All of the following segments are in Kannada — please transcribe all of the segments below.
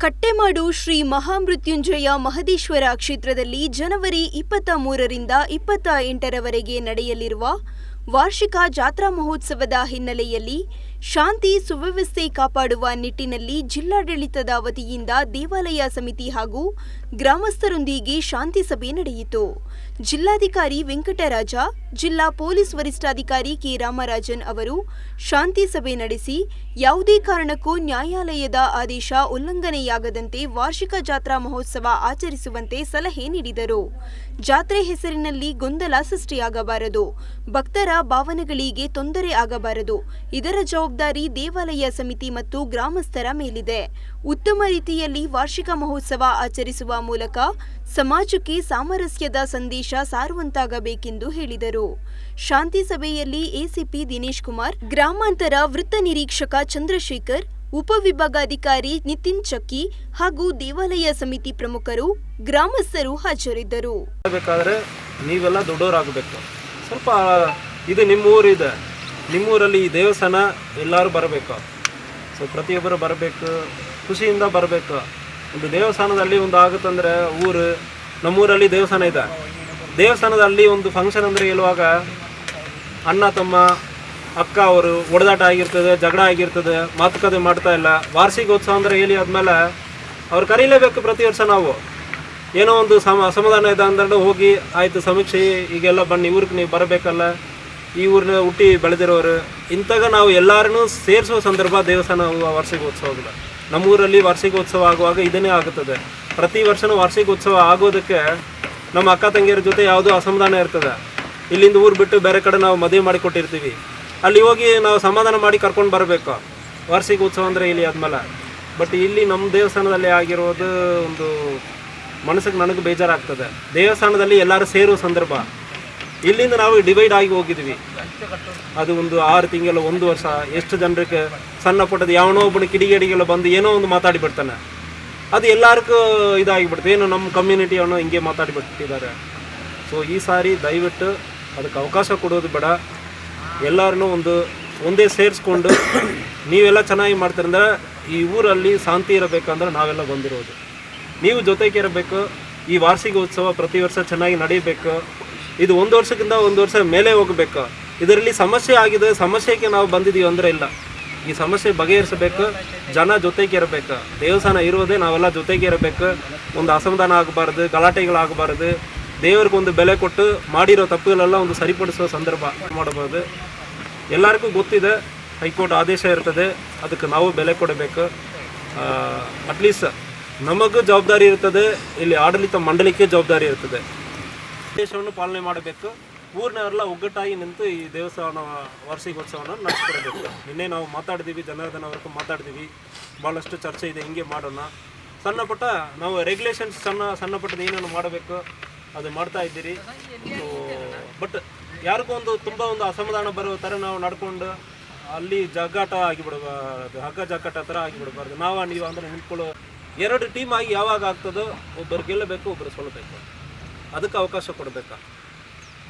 ಕಟ್ಟೆಮಾಡು ಶ್ರೀ ಮಹಾಮೃತ್ಯುಂಜಯ ಮಹದೇಶ್ವರ ಕ್ಷೇತ್ರದಲ್ಲಿ ಜನವರಿ ಇಪ್ಪತ್ತ ಮೂರರಿಂದ ಇಪ್ಪತ್ತ ಎಂಟರವರೆಗೆ ನಡೆಯಲಿರುವ ವಾರ್ಷಿಕ ಜಾತ್ರಾ ಮಹೋತ್ಸವದ ಹಿನ್ನೆಲೆಯಲ್ಲಿ ಶಾಂತಿ ಸುವ್ಯವಸ್ಥೆ ಕಾಪಾಡುವ ನಿಟ್ಟಿನಲ್ಲಿ ಜಿಲ್ಲಾಡಳಿತದ ವತಿಯಿಂದ ದೇವಾಲಯ ಸಮಿತಿ ಹಾಗೂ ಗ್ರಾಮಸ್ಥರೊಂದಿಗೆ ಶಾಂತಿ ಸಭೆ ನಡೆಯಿತು. ಜಿಲ್ಲಾಧಿಕಾರಿ ವೆಂಕಟರಾಜ, ಜಿಲ್ಲಾ ಪೊಲೀಸ್ ವರಿಷ್ಠಾಧಿಕಾರಿ ಕೆ ರಾಮರಾಜನ್ ಅವರು ಶಾಂತಿ ಸಭೆ ನಡೆಸಿ, ಯಾವುದೇ ಕಾರಣಕ್ಕೂ ನ್ಯಾಯಾಲಯದ ಆದೇಶ ಉಲ್ಲಂಘನೆಯಾಗದಂತೆ ವಾರ್ಷಿಕ ಜಾತ್ರಾ ಮಹೋತ್ಸವ ಆಚರಿಸುವಂತೆ ಸಲಹೆ ನೀಡಿದರು. ಜಾತ್ರೆ ಹೆಸರಿನಲ್ಲಿ ಗೊಂದಲ ಸೃಷ್ಟಿಯಾಗಬಾರದು. ಭಕ್ತರ ಭಾವನೆಗಳಿಗೆ ತೊಂದರೆ ಆಗಬಾರದು. ಇದರ ಜವಾಬ್ದಾರಿ ದೇವಾಲಯ ಸಮಿತಿ ಮತ್ತು ಗ್ರಾಮಸ್ಥರ ಮೇಲಿದೆ. ಉತ್ತಮ ರೀತಿಯಲ್ಲಿ ವಾರ್ಷಿಕ ಮಹೋತ್ಸವ ಆಚರಿಸುವ ಮೂಲಕ ಸಮಾಜಕ್ಕೆ ಸಾಮರಸ್ಯದ ಸಂದೇಶ ಸಾರುವಂತಾಗಬೇಕೆಂದು ಹೇಳಿದರು. ಶಾಂತಿ ಸಭೆಯಲ್ಲಿ ಎಸಿಪಿ ದಿನೇಶ್ ಕುಮಾರ್, ಗ್ರಾಮಾಂತರ ವೃತ್ತ ನಿರೀಕ್ಷಕ ಚಂದ್ರಶೇಖರ್ ಉಪವಿಭಾಗಾಧಿಕಾರಿ ನಿತಿನ್ ಚಕ್ಕಿ ಹಾಗೂ ದೇವಾಲಯ ಸಮಿತಿ ಪ್ರಮುಖರು, ಗ್ರಾಮಸ್ಥರು ಹಾಜರಿದ್ದರು. ನೀವೆಲ್ಲ ದೊಡ್ಡವರಾಗಬೇಕು. ಸ್ವಲ್ಪ ಇದು ನಿಮ್ಮೂರಿದೆ. ನಿಮ್ಮೂರಲ್ಲಿ ಈ ದೇವಸ್ಥಾನ ಎಲ್ಲರೂ ಬರಬೇಕು. ಸೊ ಪ್ರತಿಯೊಬ್ಬರು ಬರಬೇಕು. ಖುಷಿಯಿಂದ ಬರಬೇಕು. ಒಂದು ದೇವಸ್ಥಾನದಲ್ಲಿ ಒಂದು ಆಗುತ್ತಂದ್ರೆ ಊರು, ನಮ್ಮೂರಲ್ಲಿ ದೇವಸ್ಥಾನ ಇದೆ. ದೇವಸ್ಥಾನದಲ್ಲಿ ಒಂದು ಫಂಕ್ಷನ್ ಅಂದರೆ ಹೇಳುವಾಗ ಅಣ್ಣ, ತಮ್ಮ, ಅಕ್ಕ ಅವರು ಒಡೆದಾಟ ಆಗಿರ್ತದೆ, ಜಗಳ ಆಗಿರ್ತದೆ, ಮಾತುಕತೆ ಮಾಡ್ತಾ ಇಲ್ಲ. ವಾರ್ಷಿಕೋತ್ಸವ ಅಂದರೆ ಹೇಳಿ ಆದಮೇಲೆ ಅವ್ರು ಕರೀಲೇಬೇಕು ಪ್ರತಿ ವರ್ಷ ನಾವು. ಏನೋ ಒಂದು ಸಮ, ಅಸಮಾಧಾನ ಇದೆ ಅಂದ್ರೆ ಹೋಗಿ ಆಯಿತು, ಸಮೀಕ್ಷೆ, ಈಗೆಲ್ಲ ಬನ್ನಿ, ಊರಿಗೆ ನೀವು ಬರಬೇಕಲ್ಲ. ಈ ಊರಿನ ಹುಟ್ಟಿ ಬೆಳೆದಿರೋರು. ಇಂತಾಗ ನಾವು ಎಲ್ಲರನ್ನೂ ಸೇರಿಸುವ ಸಂದರ್ಭ ದೇವಸ್ಥಾನ ವಾರ್ಷಿಕೋತ್ಸವಗಳು. ನಮ್ಮೂರಲ್ಲಿ ವಾರ್ಷಿಕೋತ್ಸವ ಆಗುವಾಗ ಇದನ್ನೇ ಆಗುತ್ತದೆ. ಪ್ರತಿ ವರ್ಷನೂ ವಾರ್ಷಿಕೋತ್ಸವ ಆಗೋದಕ್ಕೆ ನಮ್ಮ ಅಕ್ಕ ತಂಗಿಯರ ಜೊತೆ ಯಾವುದೋ ಅಸಮಾಧಾನ ಇರ್ತದೆ. ಇಲ್ಲಿಂದ ಊರು ಬಿಟ್ಟು ಬೇರೆ ಕಡೆ ನಾವು ಮದುವೆ ಮಾಡಿ ಕೊಟ್ಟಿರ್ತೀವಿ ಅಲ್ಲಿ ಹೋಗಿ ನಾವು ಸಮಾಧಾನ ಮಾಡಿ ಕರ್ಕೊಂಡು ಬರಬೇಕು. ವಾರ್ಷಿಕ ಉತ್ಸವ ಅಂದರೆ ಇಲ್ಲಿ ಆದ್ಮೇಲೆ. ಬಟ್ ಇಲ್ಲಿ ನಮ್ಮ ದೇವಸ್ಥಾನದಲ್ಲಿ ಆಗಿರೋದು ಒಂದು ಮನಸ್ಸಿಗೆ ನನಗೆ ಬೇಜಾರಾಗ್ತದೆ. ದೇವಸ್ಥಾನದಲ್ಲಿ ಎಲ್ಲರೂ ಸೇರುವ ಸಂದರ್ಭ. ಇಲ್ಲಿಂದ ನಾವು ಡಿವೈಡ್ ಆಗಿ ಹೋಗಿದ್ವಿ. ಅದು ಒಂದು ಆರು ತಿಂಗಳು, ಒಂದು ವರ್ಷ, ಎಷ್ಟು ಜನರಿಗೆ ಸಣ್ಣ ಪುಟ್ಟದ ಯಾವನೋ ಒಬ್ಬನ ಕಿಡಿಗೇಡಿಗೆಲ್ಲ ಬಂದು ಏನೋ ಒಂದು ಮಾತಾಡಿ ಬಿಡ್ತಾನೆ. ಅದು ಎಲ್ಲರಿಗೂ ಇದಾಗಿಬಿಡ್ತು. ಏನು ನಮ್ಮ ಕಮ್ಯುನಿಟಿ ಅವನು ಹಿಂಗೆ ಮಾತಾಡಿಬಿಟ್ಟಿದ್ದಾರೆ ಸೊ ಈ ಸಾರಿ ದಯವಿಟ್ಟು ಅದಕ್ಕೆ ಅವಕಾಶ ಕೊಡೋದು ಬೇಡ. ಎಲ್ಲರನ್ನೂ ಒಂದು, ಒಂದೇ ಸೇರಿಸ್ಕೊಂಡು ನೀವೆಲ್ಲ ಚೆನ್ನಾಗಿ ಮಾಡ್ತೀರಂದ್ರೆ ಈ ಊರಲ್ಲಿ ಶಾಂತಿ ಇರಬೇಕಂದ್ರೆ ನಾವೆಲ್ಲ ಬಂದಿರೋದು. ನೀವು ಜೊತೆಗೆ ಇರಬೇಕು. ಈ ವಾರ್ಷಿಕ ಉತ್ಸವ ಪ್ರತಿ ವರ್ಷ ಚೆನ್ನಾಗಿ ನಡೀಬೇಕು ಇದು ಒಂದು ವರ್ಷಕ್ಕಿಂತ ಒಂದು ವರ್ಷ ಮೇಲೆ ಹೋಗಬೇಕು. ಇದರಲ್ಲಿ ಸಮಸ್ಯೆ ಆಗಿದೆ, ಸಮಸ್ಯೆಗೆ ನಾವು ಬಂದಿದ್ದೀವಿ ಅಂದರೆ ಇಲ್ಲ. ಈ ಸಮಸ್ಯೆ ಬಗೆಹರಿಸಬೇಕು, ಜನ ಜೊತೆಗೆ ಇರಬೇಕು. ದೇವಸ್ಥಾನ ಇರೋದೇ ನಾವೆಲ್ಲ ಜೊತೆಗೆ ಇರಬೇಕು. ಒಂದು ಅಸಮಾಧಾನ ಆಗಬಾರ್ದು, ಗಲಾಟೆಗಳಾಗಬಾರ್ದು. ದೇವ್ರಿಗೊಂದು ಬೆಲೆ ಕೊಟ್ಟು ಮಾಡಿರೋ ತಪ್ಪುಗಳೆಲ್ಲ ಒಂದು ಸರಿಪಡಿಸುವ ಸಂದರ್ಭ ಮಾಡಬಹುದು. ಎಲ್ಲರಿಗೂ ಗೊತ್ತಿದೆ, ಹೈಕೋರ್ಟ್ ಆದೇಶ ಇರ್ತದೆ, ಅದಕ್ಕೆ ನಾವು ಬೆಲೆ ಕೊಡಬೇಕು. ಅಟ್ಲೀಸ್ಟ್ ನಮಗೂ ಜವಾಬ್ದಾರಿ ಇರ್ತದೆ, ಇಲ್ಲಿ ಆಡಳಿತ ಮಂಡಳಿಗೆ ಜವಾಬ್ದಾರಿ ಇರ್ತದೆ. ಆದೇಶವನ್ನು ಪಾಲನೆ ಮಾಡಬೇಕು. ಊರಿನವರೆಲ್ಲ ಒಗ್ಗಟ್ಟಾಗಿ ನಿಂತು ಈ ದೇವಸ್ಥಾನ ವಾರ್ಷಿಕೋತ್ಸವವನ್ನು ನಡೆಸ್ಕೊಡ್ಬೇಕು. ನಿನ್ನೆ ನಾವು ಮಾತಾಡಿದ್ದೀವಿ ಜನಾರ್ದನ ಅವ್ರಿಗೂ ಮಾತಾಡಿದ್ದೀವಿ ಭಾಳಷ್ಟು ಚರ್ಚೆ ಇದೆ, ಹಿಂಗೆ ಮಾಡೋಣ. ಸಣ್ಣ ಪುಟ್ಟ ನಾವು ರೆಗ್ಯುಲೇಷನ್ಸ್ ಸಣ್ಣ ಸಣ್ಣ ಪುಟ್ಟದ ಏನೇನು ಮಾಡಬೇಕು ಅದು ಮಾಡ್ತಾ ಇದ್ದೀರಿ. ಬಟ್ ಯಾರಿಗೂ ಒಂದು ತುಂಬ ಒಂದು ಅಸಮಾಧಾನ ಬರೋ ಥರ ನಾವು ನಡ್ಕೊಂಡು ಅಲ್ಲಿ ಜಗ್ಗಾಟ ಆಗಿಬಿಡಬಾರ್ದು ಹಗ್ಗ ಜಗ್ಗಾಟ ಥರ ಆಗಿಬಿಡಬಾರ್ದು. ನಾವು ನೀವು ಅಂದರೆ ನಿಂತ್ಕೊಳ್ಳೋ ಎರಡು ಟೀಮ್ ಆಗಿ ಯಾವಾಗ ಆಗ್ತದೋ ಒಬ್ಬರು ಗೆಲ್ಲಬೇಕು ಒಬ್ಬರು ಸೋಲಬೇಕು. ಅದಕ್ಕೆ ಅವಕಾಶ ಕೊಡಬೇಕಾ?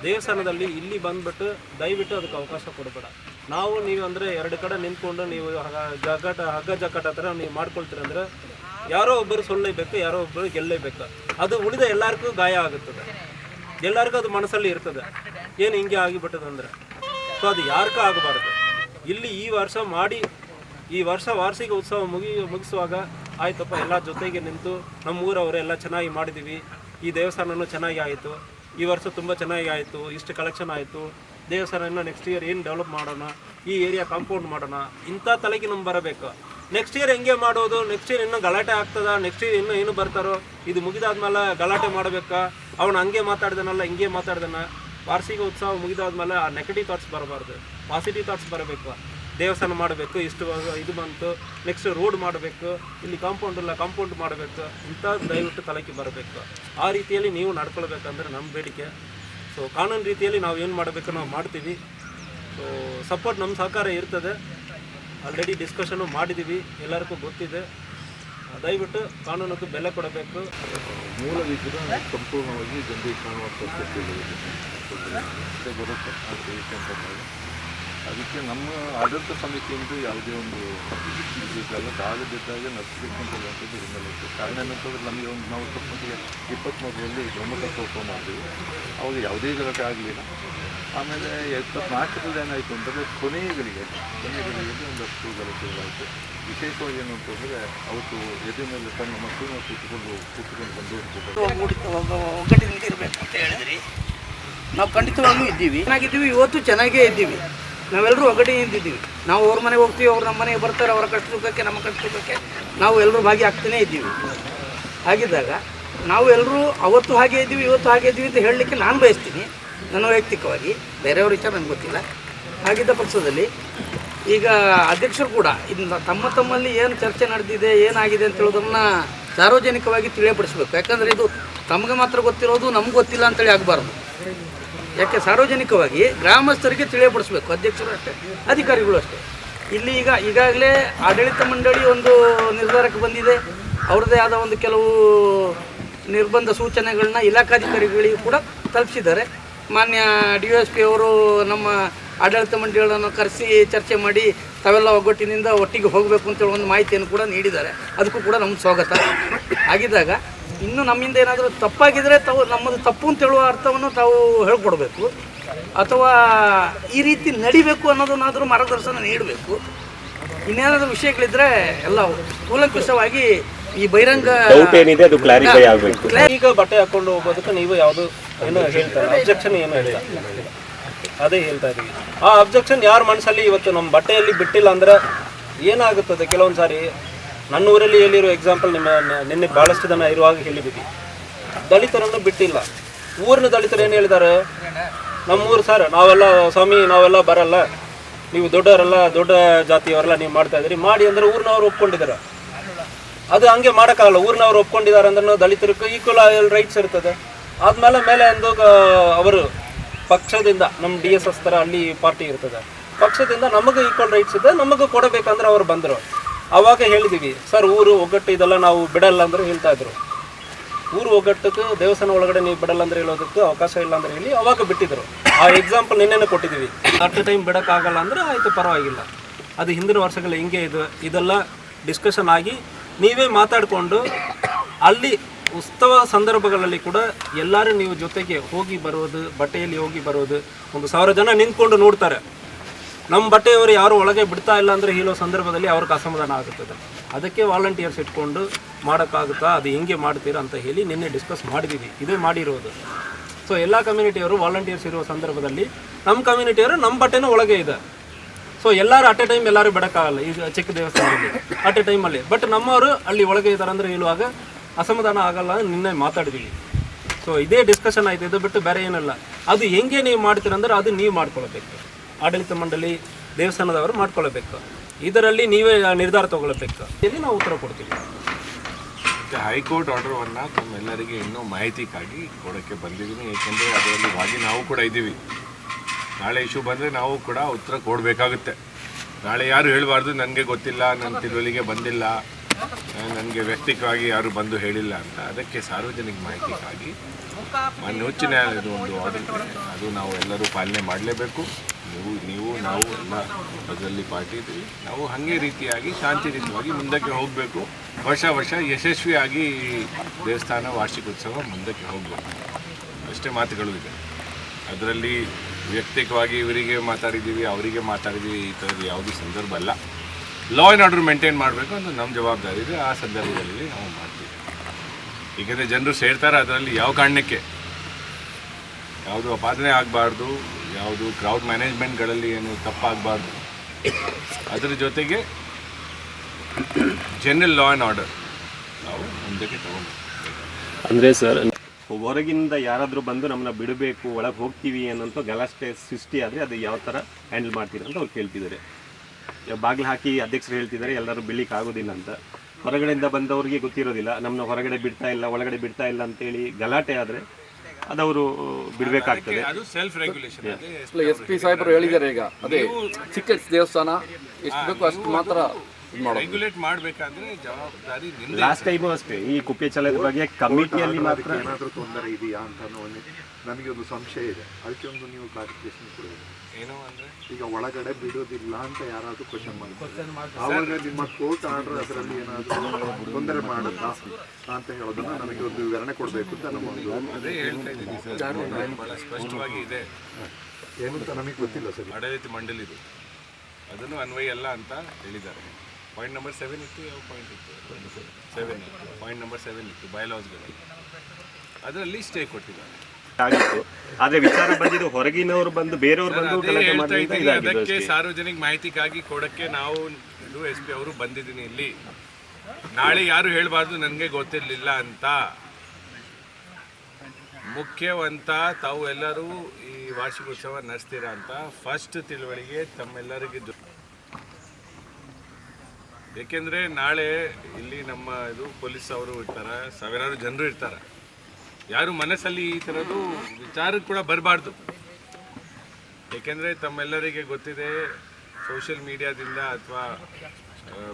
ದೇವಸ್ಥಾನದಲ್ಲಿ ಇಲ್ಲಿ ಬಂದ್ಬಿಟ್ಟು ದಯವಿಟ್ಟು ಅದಕ್ಕೆ ಅವಕಾಶ ಕೊಡಬೇಡ. ನಾವು ನೀವು ಅಂದರೆ ಎರಡು ಕಡೆ ನಿಂತ್ಕೊಂಡು ನೀವು ಜಗ್ಗಾಟ ಹಗ್ಗ ಜಗ್ಗಾಟ ಹತ್ರ ನೀವು ಮಾಡ್ಕೊಳ್ತೀರಂದ್ರೆ ಯಾರೋ ಒಬ್ಬರು ಸೊಲ್ಲೇಬೇಕು ಯಾರೋ ಒಬ್ಬರು ಗೆಲ್ಲೇಬೇಕು ಅದು ಉಳಿದ ಎಲ್ಲರಿಗೂ ಗಾಯ ಆಗುತ್ತದೆ. ಎಲ್ಲರಿಗೂ ಅದು ಮನಸ್ಸಲ್ಲಿ ಇರ್ತದೆ. ಏನು ಹಿಂಗೆ ಆಗಿಬಿಟ್ಟದಂದ್ರೆ ಸೊ ಅದು ಯಾರಿಗೂ ಆಗಬಾರ್ದು. ಇಲ್ಲಿ ಈ ವರ್ಷ ಮಾಡಿ, ಈ ವರ್ಷ ವಾರ್ಷಿಕ ಉತ್ಸವ ಮುಗಿ, ಮುಗಿಸುವಾಗ ಆಯ್ತಪ್ಪ, ಎಲ್ಲ ಜೊತೆಗೆ ನಿಂತು ನಮ್ಮ ಊರವರೆಲ್ಲ ಚೆನ್ನಾಗಿ ಮಾಡಿದ್ದೀವಿ. ಈ ದೇವಸ್ಥಾನನೂ ಚೆನ್ನಾಗಿ ಆಯಿತು. ಈ ವರ್ಷ ತುಂಬ ಚೆನ್ನಾಗಿ ಆಯಿತು. ಇಷ್ಟು ಕಲೆಕ್ಷನ್ ಆಯಿತು. ದೇವಸ್ಥಾನ ನೆಕ್ಸ್ಟ್ ಇಯರ್ ಏನು ಡೆವಲಪ್ ಮಾಡೋಣ, ಈ ಏರಿಯಾ ಕಾಂಪೌಂಡ್ ಮಾಡೋಣ, ಇಂಥ ತಲೆಗೆ ನಮ್ಗೆ ಬರಬೇಕು. ನೆಕ್ಸ್ಟ್ ಇಯರ್ ಹೆಂಗೆ ಮಾಡೋದು? ನೆಕ್ಸ್ಟ್ ಇಯರ್ ಇನ್ನೂ ಗಲಾಟೆ ಆಗ್ತದ? ನೆಕ್ಸ್ಟ್ ಇಯರ್ ಇನ್ನೂ ಏನು ಬರ್ತಾರೋ? ಇದು ಮುಗಿದಾದ್ಮೇಲೆ ಗಲಾಟೆ ಮಾಡಬೇಕಾ? ಅವನು ಹಂಗೆ ಮಾತಾಡ್ದನಲ್ಲ, ಹಿಂಗೆ ಮಾತಾಡ್ದನ? ವಾರ್ಷಿಕ ಉತ್ಸವ ಮುಗಿದಾದ್ಮೇಲೆ ಆ ನೆಗೆಟಿವ್ ಥಾಟ್ಸ್ ಬರಬಾರ್ದು. ಪಾಸಿಟಿವ್ ಥಾಟ್ಸ್ ಬರಬೇಕು. ದೇವಸ್ಥಾನ ಮಾಡಬೇಕು, ಇಷ್ಟು ಇದು ಬಂತು ನೆಕ್ಸ್ಟ್ ರೋಡ್ ಮಾಡಬೇಕು, ಇಲ್ಲಿ ಕಾಂಪೌಂಡ್ ಇಲ್ಲ ಕಾಂಪೌಂಡ್ ಮಾಡಬೇಕು, ಇಂಥ ದಯವಿಟ್ಟು ತಲೆಗೆ ಬರಬೇಕು. ಆ ರೀತಿಯಲ್ಲಿ ನೀವು ನಡ್ಕೊಳ್ಬೇಕಂದ್ರೆ ನಮ್ಮ ಬೇಡಿಕೆ. ಸೊ ಕಾನೂನು ರೀತಿಯಲ್ಲಿ ನಾವು ಏನು ಮಾಡಬೇಕು ನಾವು ಮಾಡ್ತೀವಿ. ಸೊ ಸಪೋರ್ಟ್ ನಮ್ಮ ಸಹಕಾರ ಇರ್ತದೆ. ಆಲ್ರೆಡಿ ಡಿಸ್ಕಷನ್ನು ಮಾಡಿದ್ದೀವಿ ಎಲ್ಲರಿಗೂ ಗೊತ್ತಿದೆ. ದಯವಿಟ್ಟು ಕಾನೂನಕ್ಕೆ ಬೆಲೆ ಕೊಡಬೇಕು. ಮೂಲ ವಿಗ್ರಹ ಸಂಪೂರ್ಣವಾಗಿ ಜನರಿಗೆ ಕಾಣುವ ಪರಿಸ್ಥಿತಿ ಇದೆ. ಬರುತ್ತೆ ವಿಷಯ. ಅದಕ್ಕೆ ನಮ್ಮ ಆಡಳಿತ ಸಮಿತಿಯಿಂದ ಯಾವುದೇ ಒಂದು ಇದಕ್ಕೆಲ್ಲ ಆಗದಿದ್ದಾಗ ನಡೆಸಬೇಕು ಅಂತ ಹೇಳುವಂಥದ್ದು ಹಿನ್ನೆಲೆ ಕಾರಣ ಏನಂತಂದ್ರೆ ನಮಗೆ ಒಂದು ನಾವು ತಪ್ಪಿಗೆ ಇಪ್ಪತ್ತ್ಮೂರರಲ್ಲಿ ಬ್ರಹ್ಮತತ್ವ ಓಪನ್ ಮಾಡಿದ್ವಿ. ಅವಾಗ ಯಾವುದೇ ಗಲಾಟೆ ಆಗಲಿಲ್ಲ. ಆಮೇಲೆ ಇಪ್ಪತ್ನಾಲ್ಕರಲ್ಲಿ ಏನಾಯಿತು ಅಂತಂದರೆ ಕೊನೆಗಳಿಗೆ ಕೊನೆಗಳಿಗೆ ಒಂದಷ್ಟು ಗಲಭೆಗಳಾಯಿತು ವಿಶೇಷವಾಗಿ ಏನು ಅಂತಂದರೆ ಅವತ್ತು ಎದೆ ಮೇಲೆ ತನ್ನ ಮಕ್ಕಳನ್ನ ಕೂತ್ಕೊಂಡು ಕೂತ್ಕೊಂಡು ಬಂದು ಒಗ್ಗಟ್ಟಿನಿಂದ ಇರಬೇಕು ಅಂತ ಹೇಳಿದ್ರಿ. ನಾವು ಖಂಡಿತವಾಗ್ಲೂ ಇದ್ದೀವಿ. ಚೆನ್ನಾಗಿದ್ದೀವಿ, ಇವತ್ತು ಚೆನ್ನಾಗೇ ಇದ್ದೀವಿ. ನಾವೆಲ್ಲರೂ ಒಗ್ಗಟ್ಟಿ ಇದ್ದೀವಿ ನಾವು ಅವ್ರ ಮನೆಗೆ ಹೋಗ್ತೀವಿ, ಅವ್ರು ನಮ್ಮ ಮನೆಗೆ ಬರ್ತಾರೆ, ಅವರ ಕಷ್ಟ ಸುಖಕ್ಕೆ, ನಮ್ಮ ಕಷ್ಟ ಸುಖಕ್ಕೆ ನಾವು ಎಲ್ಲರೂ ಭಾಗಿಯಾಗ್ತಾನೇ ಇದ್ದೀವಿ. ಹಾಗಿದ್ದಾಗ ನಾವು ಎಲ್ಲರೂ ಅವತ್ತು ಹಾಗೆ ಇದ್ದೀವಿ, ಇವತ್ತು ಹಾಗೆ ಇದ್ದೀವಿ ಅಂತ ಹೇಳಲಿಕ್ಕೆ ನಾನು ಬಯಸ್ತೀನಿ, ನನ್ನ ವೈಯಕ್ತಿಕವಾಗಿ. ಬೇರೆಯವ್ರ ವಿಚಾರ ನನಗೆ ಗೊತ್ತಿಲ್ಲ. ಹಾಗಿದ್ದ ಪಕ್ಷದಲ್ಲಿ ಈಗ ಅಧ್ಯಕ್ಷರು ಕೂಡ ಇದನ್ನ ತಮ್ಮ ತಮ್ಮಲ್ಲಿ ಏನು ಚರ್ಚೆ ನಡೆದಿದೆ, ಏನಾಗಿದೆ ಅಂತ ಹೇಳೋದನ್ನ ಸಾರ್ವಜನಿಕವಾಗಿ ತಿಳಿಯಪಡಿಸ್ಬೇಕು. ಯಾಕಂದರೆ ಇದು ತಮಗೆ ಮಾತ್ರ ಗೊತ್ತಿರೋದು, ನಮ್ಗೆ ಗೊತ್ತಿಲ್ಲ ಅಂತೇಳಿ ಆಗಬಾರ್ದು. ಯಾಕೆ ಸಾರ್ವಜನಿಕವಾಗಿ ಗ್ರಾಮಸ್ಥರಿಗೆ ತಿಳಿಯಪಡಿಸ್ಬೇಕು, ಅಧ್ಯಕ್ಷರು ಅಷ್ಟೇ, ಅಧಿಕಾರಿಗಳು ಅಷ್ಟೇ. ಇಲ್ಲಿ ಈಗ ಈಗಾಗಲೇ ಆಡಳಿತ ಮಂಡಳಿ ಒಂದು ನಿರ್ಧಾರಕ್ಕೆ ಬಂದಿದೆ. ಅವ್ರದ್ದೇ ಆದ ಒಂದು ಕೆಲವು ನಿರ್ಬಂಧ ಸೂಚನೆಗಳನ್ನ ಇಲಾಖಾಧಿಕಾರಿಗಳಿಗೆ ಕೂಡ ತಲುಪಿಸಿದ್ದಾರೆ. ಮಾನ್ಯ ಡಿ ಎಸ್ ಪಿ ಅವರು ನಮ್ಮ ಆಡಳಿತ ಮಂಡಳಿಗಳನ್ನು ಕರೆಸಿ ಚರ್ಚೆ ಮಾಡಿ ತಾವೆಲ್ಲ ಒಗ್ಗಟ್ಟಿನಿಂದ ಒಟ್ಟಿಗೆ ಹೋಗಬೇಕು ಅಂತೇಳಿ ಒಂದು ಮಾಹಿತಿಯನ್ನು ಕೂಡ ನೀಡಿದ್ದಾರೆ. ಅದಕ್ಕೂ ಕೂಡ ನಮ್ಮ ಸ್ವಾಗತ. ಆಗಿದ್ದಾಗ ಇನ್ನು ನಮ್ಮಿಂದ ಏನಾದರೂ ತಪ್ಪಾಗಿದ್ದರೆ ತಾವು ನಮ್ಮದು ತಪ್ಪು ಅಂತ ಹೇಳುವ ಅರ್ಥವನ್ನು ತಾವು ಹೇಳ್ಕೊಡ್ಬೇಕು. ಅಥವಾ ಈ ರೀತಿ ನಡಿಬೇಕು ಅನ್ನೋದನ್ನಾದರೂ ಮಾರ್ಗದರ್ಶನ ನೀಡಬೇಕು. ಇನ್ನೇನಾದರೂ ವಿಷಯಗಳಿದ್ರೆ ಎಲ್ಲ ಕೂಲಂಕುಷವಾಗಿ ಈ ಬಹಿರಂಗ ಡೌಟ್ ಏನಿದೆ ಅದು ಕ್ಲಾರಿಫೈ ಆಗಬೇಕು. ಈಗ ಬಟ್ಟೆ ಹಾಕೊಂಡು ಹೋಗೋದಕ್ಕೆ ನೀವು ಯಾವುದು ಏನು ಹೇಳ್ತಾರೆ ಅಬ್ಜೆಕ್ಷನ್ ಏನು ಹೇಳಿಲ್ಲ ಅದೇ ಹೇಳ್ತಾ ಇದ್ದೀವಿ. ಆ ಅಬ್ಜೆಕ್ಷನ್ ಯಾರ ಮನಸ್ಸಲ್ಲಿ ಇವತ್ತು ನಮ್ಮ ಬಟ್ಟೆಯಲ್ಲಿ ಬಿಟ್ಟಿಲ್ಲ ಅಂದ್ರೆ ಏನಾಗುತ್ತದೆ? ಕೆಲವೊಂದು ಸಾರಿ ನನ್ನ ಊರಲ್ಲಿ ಹೇಳಿರೋ ಎಕ್ಸಾಂಪಲ್ ನಿಮ್ಮ ನಿನ್ನೆ ಭಾಳಷ್ಟು ಜನ ಇರುವಾಗ ಹೇಳಿದ್ದೀವಿ. ದಲಿತರನ್ನು ಬಿಟ್ಟಿಲ್ಲ. ಊರಿನ ದಲಿತರು ಏನು ಹೇಳಿದ್ದಾರೆ? ನಮ್ಮೂರು ಸರ್, ನಾವೆಲ್ಲ ಸ್ವಾಮಿ, ನಾವೆಲ್ಲ ಬರಲ್ಲ. ನೀವು ದೊಡ್ಡವರೆಲ್ಲ, ದೊಡ್ಡ ಜಾತಿಯವರೆಲ್ಲ, ನೀವು ಮಾಡ್ತಾ ಇದ್ದೀರಿ. ಮಾಡಿ ಅಂದ್ರೆ ಊರಿನವ್ರು ಒಪ್ಕೊಂಡಿದ್ದಾರೆ. ಅದು ಹಂಗೆ ಮಾಡೋಕ್ಕಾಗಲ್ಲ. ಊರಿನವ್ರು ಒಪ್ಕೊಂಡಿದ್ದಾರೆ ಅಂದ್ರೆ ದಲಿತರಿಗೆ ಈಕ್ವಲ್ ರೈಟ್ಸ್ ಇರ್ತದೆ. ಆದ್ಮೇಲೆ ಮೇಲೆ ಎಂದು ಅವರು ಪಕ್ಷದಿಂದ, ನಮ್ಮ ಡಿ ಎಸ್ ಎಸ್ ಥರ ಅಲ್ಲಿ ಪಾರ್ಟಿ ಇರ್ತದೆ. ಪಕ್ಷದಿಂದ ನಮಗೂ ಈಕ್ವಲ್ ರೈಟ್ಸ್ ಇದೆ, ನಮಗೂ ಕೊಡಬೇಕಂದ್ರೆ ಅವರು ಬಂದರು. ಅವಾಗ ಹೇಳಿದ್ದೀವಿ ಸರ್, ಊರು ಒಗ್ಗಟ್ಟು ಇದೆಲ್ಲ ನಾವು ಬಿಡಲ್ಲ ಅಂದ್ರೆ ಹೇಳ್ತಾ ಇದ್ರು. ಊರು ಒಗ್ಗಟ್ಟಕ್ಕೆ ದೇವಸ್ಥಾನ ಒಳಗಡೆ ನೀವು ಬಿಡಲ್ಲ ಅಂದ್ರೆ ಹೇಳೋದಕ್ಕೆ ಅವಕಾಶ ಇಲ್ಲ ಅಂದ್ರೆ ಹೇಳಿ ಅವಾಗ ಬಿಟ್ಟಿದ್ರು. ಆ ಎಕ್ಸಾಂಪಲ್ ನಿನ್ನೆನೆ ಕೊಟ್ಟಿದ್ದೀವಿ. ಅಟ್ ಟೈಮ್ ಬಿಡೋಕ್ಕಾಗಲ್ಲ ಅಂದ್ರೆ ಆಯ್ತು, ಪರವಾಗಿಲ್ಲ. ಅದು ಹಿಂದಿನ ವರ್ಷಗಳು ಹಿಂಗೆ ಇದು, ಇದೆಲ್ಲ ಡಿಸ್ಕಷನ್ ಆಗಿ ನೀವೇ ಮಾತಾಡಿಕೊಂಡು ಅಲ್ಲಿ ಉತ್ಸವ ಸಂದರ್ಭಗಳಲ್ಲಿ ಕೂಡ ಎಲ್ಲರೂ ನೀವು ಜೊತೆಗೆ ಹೋಗಿ ಬರೋದು, ಬಟ್ಟೆಯಲ್ಲಿ ಹೋಗಿ ಬರೋದು, ಒಂದು ಸಾವಿರ ಜನ ನಿಂತ್ಕೊಂಡು ನೋಡ್ತಾರೆ. ನಮ್ಮ ಬಟ್ಟೆಯವರು ಯಾರು ಒಳಗೆ ಬಿಡ್ತಾ ಇಲ್ಲ ಅಂದರೆ ಹೇಳೋ ಸಂದರ್ಭದಲ್ಲಿ ಅವ್ರಿಗೆ ಅಸಮಾಧಾನ ಆಗುತ್ತದೆ. ಅದಕ್ಕೆ ವಾಲಂಟಿಯರ್ಸ್ ಇಟ್ಕೊಂಡು ಮಾಡೋಕ್ಕಾಗುತ್ತಾ, ಅದು ಹೆಂಗೆ ಮಾಡ್ತೀರಾ ಅಂತ ಹೇಳಿ ನಿನ್ನೆ ಡಿಸ್ಕಸ್ ಮಾಡಿದ್ದೀವಿ ಇದೇ ಮಾಡಿರೋದು. ಸೊ ಎಲ್ಲ ಕಮ್ಯುನಿಟಿಯವರು ವಾಲಂಟಿಯರ್ಸ್ ಇರುವ ಸಂದರ್ಭದಲ್ಲಿ ನಮ್ಮ ಕಮ್ಯುನಿಟಿಯವರು ನಮ್ಮ ಬಟ್ಟೆನೂ ಒಳಗೆ ಇದೆ. ಸೊ ಎಲ್ಲರೂ ಅಟ್ ಎ ಟೈಮ್ ಎಲ್ಲರೂ ಬಿಡೋಕ್ಕಾಗಲ್ಲ. ಈಗ ಚಿಕ್ಕ ದೇವಸ್ಥಾನದಲ್ಲಿ ಅಟ್ ಎ ಟೈಮಲ್ಲಿ ಬಟ್ ನಮ್ಮವರು ಅಲ್ಲಿ ಒಳಗೆ ಇದ್ದಾರೆ ಅಂದರೆ ಹೇಳುವಾಗ ಅಸಮಾಧಾನ ಆಗಲ್ಲ ನಿನ್ನೆ ಮಾತಾಡಿದ್ದೀವಿ ಸೊ ಇದೇ ಡಿಸ್ಕಷನ್ ಆಯ್ತು. ಇದು ಬಿಟ್ಟು ಬೇರೆ ಏನಿಲ್ಲ. ಅದು ಹೆಂಗೆ ನೀವು ಮಾಡ್ತೀರಂದ್ರೆ ಅದು ನೀವು ಮಾಡ್ಕೊಳ್ಬೇಕು. ಆಡಳಿತ ಮಂಡಳಿ ದೇವಸ್ಥಾನದವರು ಮಾಡ್ಕೊಳ್ಬೇಕು ಇದರಲ್ಲಿ ನೀವೇ ನಿರ್ಧಾರ ತಗೊಳ್ಬೇಕು. ಇಲ್ಲಿ ನಾವು ಉತ್ತರ ಕೊಡ್ತೀವಿ? ಮತ್ತು ಹೈಕೋರ್ಟ್ ಆರ್ಡರನ್ನು ತಮ್ಮೆಲ್ಲರಿಗೆ ಇನ್ನೂ ಮಾಹಿತಿಗಾಗಿ ಕೊಡೋಕ್ಕೆ ಬಂದಿದ್ದೀನಿ. ಏಕೆಂದರೆ ಅದರಲ್ಲಿ ಭಾಗಿ ನಾವು ಕೂಡ ಇದ್ದೀವಿ. ನಾಳೆ ಇಶ್ಯೂ ಬಂದರೆ ನಾವು ಕೂಡ ಉತ್ತರ ಕೊಡಬೇಕಾಗುತ್ತೆ. ನಾಳೆ ಯಾರು ಹೇಳಬಾರ್ದು? ನನಗೆ ಗೊತ್ತಿಲ್ಲ. ನನ್ನ ತಿಳುವಳಿಗೆ ಬಂದಿಲ್ಲ. ನನಗೆ ವ್ಯಕ್ತಿಕವಾಗಿ ಯಾರು ಬಂದು ಹೇಳಿಲ್ಲ ಅಂತ. ಅದಕ್ಕೆ ಸಾರ್ವಜನಿಕ ಮಾಹಿತಿಗಾಗಿ ಮಾನ್ಯ ಉಚ್ಚ ನ್ಯಾಯಾಲಯದ ಒಂದು ಆರ್ಡರ್ ಅದು ನಾವು ಎಲ್ಲರೂ ಪಾಲನೆ ಮಾಡಲೇಬೇಕು. ನೀವು ನೀವು, ನಾವು ಎಲ್ಲ ಅದರಲ್ಲಿ ಪಾರ್ಟಿ ಇದ್ದೀವಿ ನಾವು ಹಾಗೆ ರೀತಿಯಾಗಿ ಶಾಂತಿಯುತವಾಗಿ ಮುಂದಕ್ಕೆ ಹೋಗಬೇಕು. ವರ್ಷ ವರ್ಷ ಯಶಸ್ವಿಯಾಗಿ ದೇವಸ್ಥಾನ ವಾರ್ಷಿಕೋತ್ಸವ ಮುಂದಕ್ಕೆ ಹೋಗಬೇಕು. ಅಷ್ಟೇ ಮಾತುಗಳು ಇದೆ. ಅದರಲ್ಲಿ ವ್ಯಕ್ತಿಕವಾಗಿ ಇವರಿಗೆ ಮಾತಾಡಿದ್ದೀವಿ, ಅವರಿಗೆ ಮಾತಾಡಿದ್ದೀವಿ, ಈ ಥರದ್ದು ಯಾವುದೂ ಸಂದರ್ಭ ಅಲ್ಲ. ಲಾ ಆ್ಯಂಡ್ ಆರ್ಡರ್ ಮೇಂಟೈನ್ ಮಾಡಬೇಕು ಅಂತ ನಮ್ಮ ಜವಾಬ್ದಾರಿ ಇದೆ. ಆ ಸಂದರ್ಭದಲ್ಲಿ ನಾವು ಮಾಡ್ತೀವಿ. ಏಕೆಂದರೆ ಜನರು ಸೇರ್ತಾರೆ, ಅದರಲ್ಲಿ ಯಾವ ಕಾರಣಕ್ಕೆ? ಯಾವುದು ಅಪಾದನೆ ಆಗಬಾರ್ದು ಯಾವುದು ಕ್ರೌಡ್ ಮ್ಯಾನೇಜ್ಮೆಂಟ್ಗಳಲ್ಲಿ ಏನು ತಪ್ಪಾಗಬಾರ್ದು. ಅದರ ಜೊತೆಗೆ ಜನರಲ್ ಲಾ ಆ್ಯಂಡ್ ಆರ್ಡರ್ ನಾವು ಮುಂದಕ್ಕೆ ತಗೊಂಡು. ಅಂದರೆ ಸರ್ ಹೊರಗಿಂದ ಯಾರಾದರೂ ಬಂದು ನಮ್ಮನ್ನ ಬಿಡಬೇಕು ಒಳಗೆ ಹೋಗ್ತೀವಿ ಅನ್ನೋಂಥ ಗಲಾಟೆ ಸೃಷ್ಟಿ ಆದರೆ ಅದು ಯಾವ ಥರ ಹ್ಯಾಂಡಲ್ ಮಾಡ್ತೀರಾ ಅಂತ ಅವ್ರು ಕೇಳ್ತಿದ್ದಾರೆ. ಬಾಗಿಲು ಹಾಕಿ ಅಧ್ಯಕ್ಷರು ಹೇಳ್ತಿದ್ದಾರೆ ಎಲ್ಲರೂ ಬಿಡ್ಲಿಕ್ಕೆ ಆಗೋದಿಲ್ಲ ಅಂತ. ಹೊರಗಡೆಯಿಂದ ಬಂದವರಿಗೆ ಗೊತ್ತಿರೋದಿಲ್ಲ ನಮ್ಮನ್ನ ಹೊರಗಡೆ ಬಿಡ್ತಾ ಇಲ್ಲ ಒಳಗಡೆ ಬಿಡ್ತಾ ಇಲ್ಲ ಅಂತೇಳಿ ಗಲಾಟೆ ಆದರೆ ಅದವರು ಬಿಡಬೇಕಾಗ್ತದೆ. ಅದು ಸೆಲ್ಫ್ ರೆಗ್ಯುಲೇಷನ್ ಎಸ್ ಪಿ ಸಾಹೇಬರು ಹೇಳಿದ್ದಾರೆ ಈಗ. ಅದೇ ಚಿಕ್ಕ ದೇವಸ್ಥಾನ ಎಷ್ಟು ಬೇಕು ಅಷ್ಟು ಮಾತ್ರ ರೆಗ್ಯುಲೇಟ್ ಮಾಡಬೇಕಾದ್ರೆ ಜವಾಬ್ದಾರಿ ಲಾಸ್ಟ್ ಟೈಮು ಅಷ್ಟೇ ಈ ಕುಪ್ಪೆ ಚಲದ ಬಗ್ಗೆ ಕಮಿಟಿಯಲ್ಲಿ ಮಾತ್ರ ಏನಾದರೂ ತೊಂದರೆ ಇದೆಯಾ ಅಂತ ನಮಗೆ ನನಗೆ ಒಂದು ಸಂಶಯ ಇದೆ. ಅದಕ್ಕೆ ಒಂದು ನೀವು ಕ್ಲಾರಿಫಿಕೇಶನ್ ಕೊಡಬೇಕು ಏನು ಅಂದ್ರೆ ಈಗ ಒಳಗಡೆ ಬಿಡೋದಿಲ್ಲ ಅಂತ ಯಾರಾದರೂ ಕ್ವಶನ್ ಮಾಡ್ತಾರೆ. ಆವಾಗ ನಿಮ್ಮ ಕೋರ್ಟ್ ಆರ್ಡರ್ ಅದರಲ್ಲಿ ಏನಾದರೂ ತೊಂದರೆ ಮಾಡುತ್ತಾ ಅಂತ ಹೇಳೋದನ್ನ ನಮಗೆ ಒಂದು ವಿವರಣೆ ಕೊಡಬೇಕು ಅಂತ ನಮ್ಮ ಒಂದು ಅದೇ ಹೇಳ್ತಾ ಇದ್ದೀನಿ ಸರ್. ಬಹಳ ಸ್ಪಷ್ಟವಾಗಿ ಇದೆ. ಏನು ಅಂತ ನಮಗೆ ಗೊತ್ತಿಲ್ಲ ಸರ್. ಆಡಳಿತ ಮಂಡಳಿದು ಅದನ್ನು ಅನ್ವಯ ಅಲ್ಲ ಅಂತ ಹೇಳಿದ್ದಾರೆ. ಪಾಯಿಂಟ್ ನಂಬರ್ ಸೆವೆನ್ ಇತ್ತು ಯಾವ ಪಾಯಿಂಟ್ ಇತ್ತು? ಸೆವೆನ್ ಇತ್ತು ಪಾಯಿಂಟ್ ನಂಬರ್ ಸೆವೆನ್ ಇತ್ತು ಬಯಲಾಜ್ಗಳಲ್ಲಿ ಅದರಲ್ಲಿ ಸ್ಟೇ ಕೊಟ್ಟಿದ್ದಾರೆ. ಆಗಿತ್ತು. ಆದ್ರೆ ವಿಚಾರ ಬಂದಿದ್ದು ಹೊರಗಿನವರು ಬಂದು ಬೇರೆಯವರು ಬಂದು ಗಲಾಟೆ ಇದಾಗಿದ್ದು ಅದಕ್ಕೆ ಅಷ್ಟೇ. ಸಾರ್ವಜನಿಕ ಮಾಹಿತಿಗಾಗಿ ಕೊಡಕ್ಕೆ ನಾವು ಯು ಎಸ್ ಪಿ ಅವರು ಬಂದಿದ್ದೀನಿ ಇಲ್ಲಿ. ನಾಳೆ ಯಾರು ಹೇಳಬಾರ್ದು ನನಗೆ ಗೊತ್ತಿರಲಿಲ್ಲ ಅಂತ. ಮುಖ್ಯವಂತ ತಾವು ಎಲ್ಲರೂ ಈ ವಾರ್ಷಿಕೋತ್ಸವ ನಡೆಸ್ತೀರಾ ಅಂತ ಫಸ್ಟ್ ತಿಳುವಳಿಗೆ ತಮ್ಮೆಲ್ಲರಿಗೆ ಏಕೆಂದರೆ ಏಕೆಂದ್ರೆ ನಾಳೆ ಇಲ್ಲಿ ನಮ್ಮ ಇದು ಪೊಲೀಸ್ ಅವರು ಇರ್ತಾರೆ ಸಾವಿರಾರು ಜನರು ಇರ್ತಾರೆ. ಯಾರು ಮನಸ್ಸಲ್ಲಿ ಈ ಥರದ್ದು ವಿಚಾರ ಕೂಡ ಬರಬಾರ್ದು. ಏಕೆಂದರೆ ತಮ್ಮೆಲ್ಲರಿಗೆ ಗೊತ್ತಿದೆ ಸೋಷಿಯಲ್ ಮೀಡಿಯಾದಿಂದ ಅಥವಾ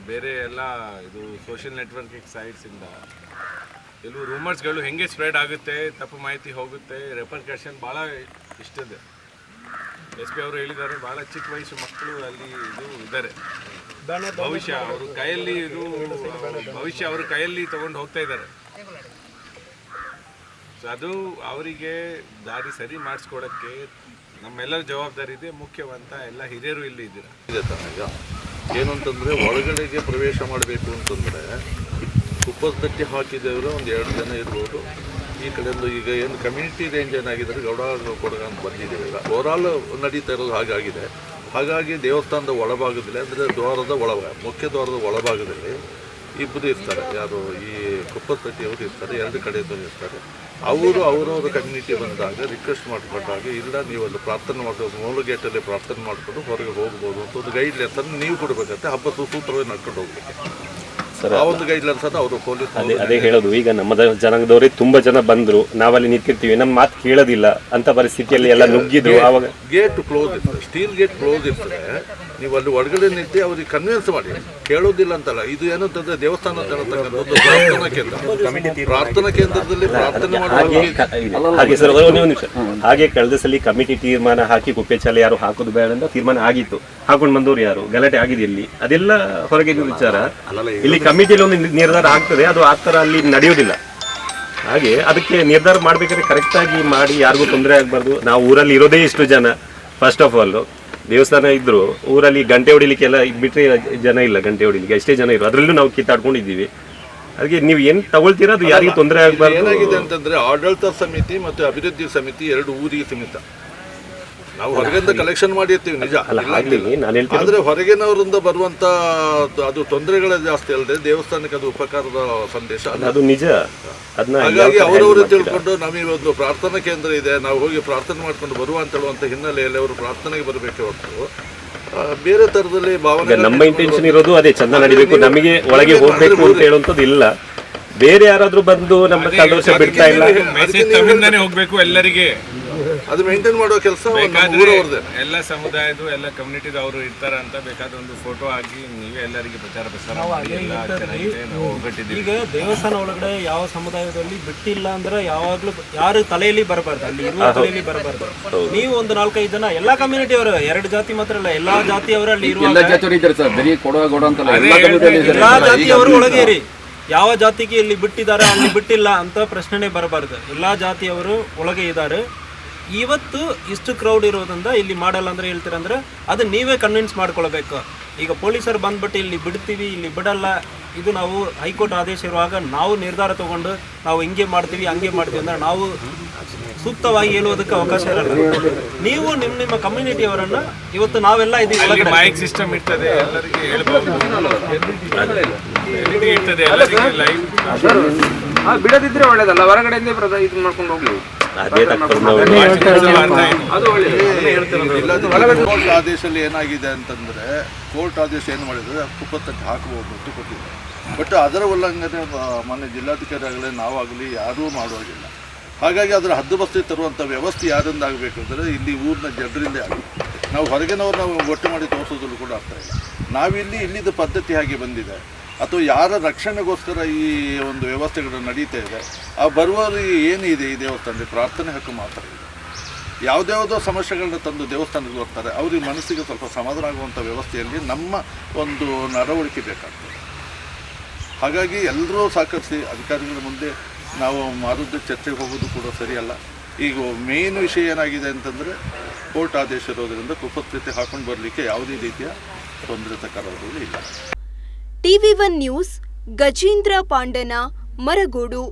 ಬೇರೆ ಎಲ್ಲ ಇದು ಸೋಷಿಯಲ್ ನೆಟ್ವರ್ಕಿಂಗ್ ಸೈಟ್ಸಿಂದ ಕೆಲವು ರೂಮರ್ಸ್ಗಳು ಹೆಂಗೆ ಸ್ಪ್ರೆಡ್ ಆಗುತ್ತೆ ತಪ್ಪು ಮಾಹಿತಿ ಹೋಗುತ್ತೆ ರೆಪರ್ಕಷನ್ ಭಾಳ ಇಷ್ಟದೆ. ಎಸ್ ಪಿ ಅವರು ಹೇಳಿದ್ದಾರೆ ಭಾಳ ಚಿಕ್ಕ ವಯಸ್ಸು ಮಕ್ಕಳು ಅಲ್ಲಿ ಇದು ಇದ್ದಾರೆ. ಭವಿಷ್ಯ ಅವರು ಕೈಯಲ್ಲಿ ಇದು ಭವಿಷ್ಯ ಅವರು ಕೈಯಲ್ಲಿ ತಗೊಂಡು ಹೋಗ್ತಾ ಇದ್ದಾರೆ. ಅದು ಅವರಿಗೆ ದಾರಿ ಸರಿ ಮಾಡಿಸ್ಕೊಡಕ್ಕೆ ನಮ್ಮೆಲ್ಲರ ಜವಾಬ್ದಾರಿ ಇದೆ, ಮುಖ್ಯವಂತ ಎಲ್ಲ ಹಿರಿಯರು ಇಲ್ಲಿ ಇದ್ದೀರಾ? ಇದೆ ತನಗ. ಏನಂತಂದರೆ ಒಳಗಡೆಗೆ ಪ್ರವೇಶ ಮಾಡಬೇಕು ಅಂತಂದರೆ ಕುಪ್ಪದ ತಟ್ಟಿ ಹಾಕಿದವರು ಒಂದು ಎರಡು ಜನ ಇರ್ಬೋದು. ಈ ಕಡೆಯಿಂದ ಈಗ ಏನು ಕಮ್ಯುನಿಟಿ ರೇಂಜ್ ಏನಾಗಿದ್ದಾರೆ ಗೌಡ ಕೊಡಗ ಅಂತ ಬಂದಿದ್ದೀವಿ ಈಗ. ಓವರಾಲ್ ನಡೀತಾ ಇರೋದು ಹಾಗಾಗಿದೆ ಹಾಗಾಗಿ ದೇವಸ್ಥಾನದ ಒಳಭಾಗದಲ್ಲಿ, ಅಂದರೆ ದ್ವಾರದ ಒಳಭಾಗ, ಮುಖ್ಯ ದ್ವಾರದ ಒಳಭಾಗದಲ್ಲಿ ಇಬ್ಬರು ಇರ್ತಾರೆ. ಯಾರು ಈ ಕುಪ್ಪದ ತಟ್ಟಿಯವರು ಇರ್ತಾರೆ, ಎರಡು ಕಡೆಯಿಂದ ಇರ್ತಾರೆ. ಅವರು ಅವರವರ ಕಮ್ಯುನಿಟಿ ಬಂದಾಗ ರಿಕ್ವೆಸ್ಟ್ ಮಾಡಿಕೊಂಡಾಗ ಇಲ್ಲ ನೀವು ಅಲ್ಲಿ ಪ್ರಾರ್ಥನೆ ಮಾಡೋದು ಮೂಲ ಗೇಟಲ್ಲಿ ಪ್ರಾರ್ಥನೆ ಮಾಡಿಕೊಂಡು ಹೊರಗೆ ಹೋಗ್ಬೋದು ಅಂತ ಒಂದು ಗೈಡ್ ಅನ್ನು ನೀವು ಕೊಡಬೇಕಂತೆ. ಹಬ್ಬ ಸೂತ್ರವೇ ನಡ್ಕೊಂಡು ಹೋಗ್ಲಿಕ್ಕೆ. ಆ ಒಂದು ಅವರು ಪೊಲೀಸ್ ಅದೇ ಅದೇ ಹೇಳೋದು. ಈಗ ನಮ್ಮ ಜನಾಂಗದವರೇ ತುಂಬಾ ಜನ ಬಂದ್ರು. ನಾವಲ್ಲಿ ನಿಂತಿರ್ತೀವಿ. ನಮ್ಮ ಮಾತು ಕೇಳೋದಿಲ್ಲ. ಅಂತ ಪರಿಸ್ಥಿತಿಯಲ್ಲಿ ಎಲ್ಲ ನುಗ್ಗಿದ್ರು. ಆವಾಗ ಗೇಟ್ ಕ್ಲೋಸ್ ಇರ್ತದೆ ಸ್ಟೀಲ್ ಗೇಟ್ ಕ್ಲೋಸ್ ಇರ್ತದೆ ನೀವು ಅಲ್ಲಿ ಒಳಗಡೆ ನಿಂತು ಅವ್ರಿಗೆ ಕನ್ವಿನ್ಸ್ ಮಾಡಿ. ಕೇಳೋದಿಲ್ಲ ಅಂತಲ್ಲ. ಇದು ಏನು ಅಂತಂದ್ರೆ ದೇವಸ್ಥಾನ ಅಂತ ಹೇಳ್ತಕ್ಕಂಥದ್ದು ಪ್ರಾರ್ಥನಾ ಕೇಂದ್ರ. ಪ್ರಾರ್ಥನಾ ಕೇಂದ್ರದಲ್ಲಿ ಪ್ರಾರ್ಥನೆ ಹಾಗೆ ಮಾಡುವ ಹಾಗೆ ಸರ್ ಒಂದು ನಿಮಿಷ. ಹಾಗೆ ಕಳೆದ ಸಲ ಕಮಿಟಿ ತೀರ್ಮಾನ ಹಾಕಿ ಕುಪ್ಪೆ ಚಾಲೆ ಯಾರು ಹಾಕೋದು ಬೇಡ ಅಂತ ತೀರ್ಮಾನ ಆಗಿತ್ತು. ಹಾಕೊಂಡು ಬಂದವರು ಯಾರು? ಗಲಾಟೆ ಆಗಿದೆ ಇಲ್ಲಿ. ಅದೆಲ್ಲ ಹೊರಗೆ ವಿಚಾರ. ಇಲ್ಲಿ ಕಮಿಟಿಯಲ್ಲಿ ಒಂದು ನಿರ್ಧಾರ ಆಗ್ತದೆ. ಅದು ಆ ಥರ ಅಲ್ಲಿ ನಡೆಯೋದಿಲ್ಲ ಹಾಗೆ ಅದಕ್ಕೆ ನಿರ್ಧಾರ ಮಾಡ್ಬೇಕಾದ್ರೆ ಕರೆಕ್ಟ್ ಆಗಿ ಮಾಡಿ ಯಾರಿಗೂ ತೊಂದರೆ ಆಗಬಾರ್ದು. ನಾವು ಊರಲ್ಲಿ ಇರೋದೇ ಇಷ್ಟು ಜನ ಫಸ್ಟ್ ಆಫ್ ಆಲ್ ದೇವಸ್ಥಾನ ಇದ್ರು, ಊರಲ್ಲಿ ಗಂಟೆ ಹೊಡಿಲಿಕ್ಕೆ ಎಲ್ಲ ಬಿಟ್ಟರೆ ಜನ ಇಲ್ಲ, ಗಂಟೆ ಹೊಡಿಲಿಕ್ಕೆ. ಎಷ್ಟೇ ಜನ ಇರೋ ಅದರಲ್ಲೂ ನಾವು ಕಿತ್ತಾಡ್ಕೊಂಡಿದ್ದೀವಿ. ಅದಕ್ಕೆ ನೀವು ಏನು ತಗೊಳ್ತೀರಾ? ಅದು ಯಾರಿಗೂ ತೊಂದರೆ ಆಗಬಾರ್ದು. ಏನಾಗಿದೆ ಅಂತಂದ್ರೆ ಆಡಳಿತ ಸಮಿತಿ ಮತ್ತು ಅಭಿವೃದ್ಧಿ ಸಮಿತಿ ಎರಡು ಊರಿಗೆ ಸೀಮಿತ. ನಾವು ಹೊರಗಿಂದ ಕಲೆಕ್ಷನ್ ಮಾಡಿರ್ತೀವಿ ನಿಜ. ಅಲ್ಲ ಇಲ್ಲ ನಾನು ಹೇಳ್ತೀನಿ ಆದ್ರೆ ಹೊರಗಿನವರಿಂದ ಬರುವಂತ ಅದು ತೊಂದರೆಗಳ ಜಾಸ್ತಿ ಅಲ್ಲದೆ ದೇವಸ್ಥಾನಕ್ಕೆ ಅದು ಉಪಕಾರದ ಸಂದೇಶ ಅದು ನಿಜ. ಅದನ್ನ ಹಾಗಾಗಿ ಅವರವರು ತಿಳ್ಕೊಂಡು ನಮಗೆ ಒಂದು ಪ್ರಾರ್ಥನಾ ಕೇಂದ್ರ ಇದೆ ನಾವು ಹೋಗಿ ಪ್ರಾರ್ಥನೆ ಮಾಡ್ಕೊಂಡು ಬರುವ ಅಂತ ಹೇಳುವಂತ ಹಿನ್ನೆಲೆಯಲ್ಲಿ ಅವರು ಪ್ರಾರ್ಥನೆಗೆ ಬರಬೇಕೆ ಹೊರತು ಆ, ಬೇರೆ ತರದಲ್ಲಿ ಭಾವನೆ ನಮ್ಮ ಇಂಟೆನ್ಷನ್ ಇರೋದು ಅದೇ ಚಂದ ನಡಿಬೇಕು ನಮಗೆ ಒಳಗೆ ಹೋಗ್ಬೇಕು ಅಂತ ಹೇಳುವಂಥದ್ದು ಇಲ್ಲ. ಬೇರೆ ಯಾರಾದ್ರೂ ಬಂದು ನಮ್ಮ ಕಳೆದ ವರ್ಷ ಬಿಡ್ತಾ ಇಲ್ಲ? ಹೋಗ್ಬೇಕು ಎಲ್ಲರಿಗೆ. ಅದು ಮೇಂಟೈನ್ ಮಾಡೋ ಕೆಲಸ ಎಲ್ಲ ಸಮುದಾಯದ ಎಲ್ಲ ಕಮ್ಯುನಿಟಿದು ಅವರು ಇರ್ತಾರ ಅಂತ ಬೇಕಾದ ಒಂದು ಫೋಟೋ ಹಾಕಿ ನೀವೇ ಎಲ್ಲರಿಗೆ ಪ್ರಚಾರ ಪ್ರಸಾರ ಈಗ ದೇವಸ್ಥಾನ ಒಳಗಡೆ ಯಾವ ಸಮುದಾಯದಲ್ಲಿ ಬಿಟ್ಟಿಲ್ಲ ಅಂದ್ರೆ ಯಾವಾಗ್ಲೂ ಯಾರು ತಲೆಯಲ್ಲಿ ಬರಬಾರ್ದು ಅಲ್ಲಿ ಇರುವ ತಲೆಯಲ್ಲಿ ಬರಬಾರ್ದು. ನೀವು ಒಂದು ನಾಲ್ಕೈದು ಜನ ಎಲ್ಲಾ ಕಮ್ಯುನಿಟಿ ಅವರು ಎರಡು ಜಾತಿ ಮಾತ್ರ ಅಲ್ಲ ಎಲ್ಲಾ ಜಾತಿಯವರು ಅಲ್ಲಿ ಇರುವ ಎಲ್ಲ ಇದ್ದಾರೆ. ಎಲ್ಲಾ ಜಾತಿಯವರು ಒಳಗೆ ಇರಿ ಯಾವ ಜಾತಿಗೆ ಇಲ್ಲಿ ಬಿಟ್ಟಿದ್ದಾರೆ ಅಲ್ಲಿ ಬಿಟ್ಟಿಲ್ಲ ಅಂತ ಪ್ರಶ್ನೆನೇ ಬರಬಾರ್ದು. ಎಲ್ಲಾ ಜಾತಿಯವರು ಒಳಗೆ ಇದ್ದಾರೆ. ಇವತ್ತು ಇಷ್ಟು ಕ್ರೌಡ್ ಇರೋದ್ರಿಂದ ಇಲ್ಲಿ ಮಾಡಲ್ಲ ಅಂದ್ರೆ ಹೇಳ್ತೀರಂದ್ರೆ ಅದನ್ನ ನೀವೇ ಕನ್ವಿನ್ಸ್ ಮಾಡ್ಕೊಳ್ಬೇಕು. ಈಗ ಪೊಲೀಸರು ಬಂದ್ಬಿಟ್ಟು ಇಲ್ಲಿ ಬಿಡ್ತೀವಿ ಇಲ್ಲಿ ಬಿಡಲ್ಲ ಇದು ನಾವು ಹೈಕೋರ್ಟ್ ಆದೇಶ ಇರುವಾಗ ನಾವು ನಿರ್ಧಾರ ತಗೊಂಡು ನಾವು ಹಿಂಗೆ ಮಾಡ್ತೀವಿ ಹಂಗೆ ಮಾಡ್ತೀವಿ ಅಂದ್ರೆ ನಾವು ಸೂಕ್ತವಾಗಿ ಹೇಳೋದಕ್ಕೆ ಅವಕಾಶ ಇರಲ್ಲ. ನೀವು ನಿಮ್ಮ ನಿಮ್ಮ ಕಮ್ಯುನಿಟಿಯವರನ್ನ ಇವತ್ತು ನಾವೆಲ್ಲ ಇದೀವಿ. ಮೈಕ್ ಸಿಸ್ಟಮ್ ಇರ್ತದೆ ಎಲ್ಲರಿಗೆ ಬಿಡದಿದ್ರೆ ಒಳ್ಳೇದಲ್ಲ. ಹೊರಗಡೆಯಿಂದ ಇದು ಮಾಡ್ಕೊಂಡು ಹೋಗ್ಲಿ. ಕೋರ್ಟ್ ಆದೇಶದಲ್ಲಿ ಏನಾಗಿದೆ ಅಂತಂದ್ರೆ ಕೋರ್ಟ್ ಆದೇಶ ಏನು ಮಾಡಿದ್ರೆ ಕುಪ್ಪತ್ತಕ್ಕೆ ಹಾಕಬಹುದು ಅಂತ ಕೊಟ್ಟಿದೆ ಬಟ್ ಅದರ ಉಲ್ಲಂಘನೆ ಮಾನ್ಯ ಮೊನ್ನೆ ಜಿಲ್ಲಾಧಿಕಾರಿ ಆಗಲಿ ನಾವಾಗಲಿ ಯಾರೂ ಮಾಡುವಾಗಿಲ್ಲ. ಹಾಗಾಗಿ ಅದರ ಹದ್ದುಬಸ್ತಿ ತರುವಂಥ ವ್ಯವಸ್ಥೆ ಯಾರಿಂದ ಆಗಬೇಕು ಅಂದರೆ ಇಲ್ಲಿ ಊರಿನ ಜನರಿಂದ ಆಗಬೇಕು ನಾವು ಹೊರಗಿನವ್ರನ್ನ ಒಟ್ಟು ಮಾಡಿ ತೋರಿಸೋದ್ರಲ್ಲೂ ಕೂಡ ಆಗ್ತಾ ಇಲ್ಲ. ನಾವಿಲ್ಲಿ ಇಲ್ಲಿದ್ದ ಪದ್ಧತಿ ಹಾಗೆ ಬಂದಿದೆ. ಅಥವಾ ಯಾರ ರಕ್ಷಣೆಗೋಸ್ಕರ ಈ ಒಂದು ವ್ಯವಸ್ಥೆಗಳು ನಡೀತಾ ಇದೆ, ಆ ಬರುವವರಿಗೆ ಏನಿದೆ ಈ ದೇವಸ್ಥಾನದಲ್ಲಿ? ಪ್ರಾರ್ಥನೆ ಹಕ್ಕು ಮಾತ್ರ ಇದೆ. ಯಾವುದ್ಯಾವುದೋ ಸಮಸ್ಯೆಗಳನ್ನ ತಂದು ದೇವಸ್ಥಾನಕ್ಕೆ ಬರ್ತಾರೆ ಅವ್ರಿಗೆ ಮನಸ್ಸಿಗೆ ಸ್ವಲ್ಪ ಸಮಾಧಾನ ಆಗುವಂಥ ವ್ಯವಸ್ಥೆಯಲ್ಲಿ ನಮ್ಮ ಒಂದು ನಡವಳಿಕೆ ಬೇಕಾಗ್ತದೆ. ಹಾಗಾಗಿ ಎಲ್ಲರೂ ಸಹಕರಿಸಿ, ಅಧಿಕಾರಿಗಳ ಮುಂದೆ ನಾವು ಮಾರುದ್ದ ಚರ್ಚೆಗೆ ಹೋಗೋದು ಕೂಡ ಸರಿಯಲ್ಲ. ಈಗ ಮೇನ್ ವಿಷಯ ಏನಾಗಿದೆ ಅಂತಂದರೆ, ಕೋರ್ಟ್ ಆದೇಶ ಇರೋದರಿಂದ ಕುಪಸ್ಥಿತಿ ಹಾಕೊಂಡು ಬರಲಿಕ್ಕೆ ಯಾವುದೇ ರೀತಿಯ ತೊಂದರೆ ತಕರಾರುಗಳು ಇಲ್ಲ. ಟಿವಿ ಒನ್ ನ್ಯೂಸ್ ಗಜೇಂದ್ರ ಪಾಂಡನ ಮರಗೋಡು.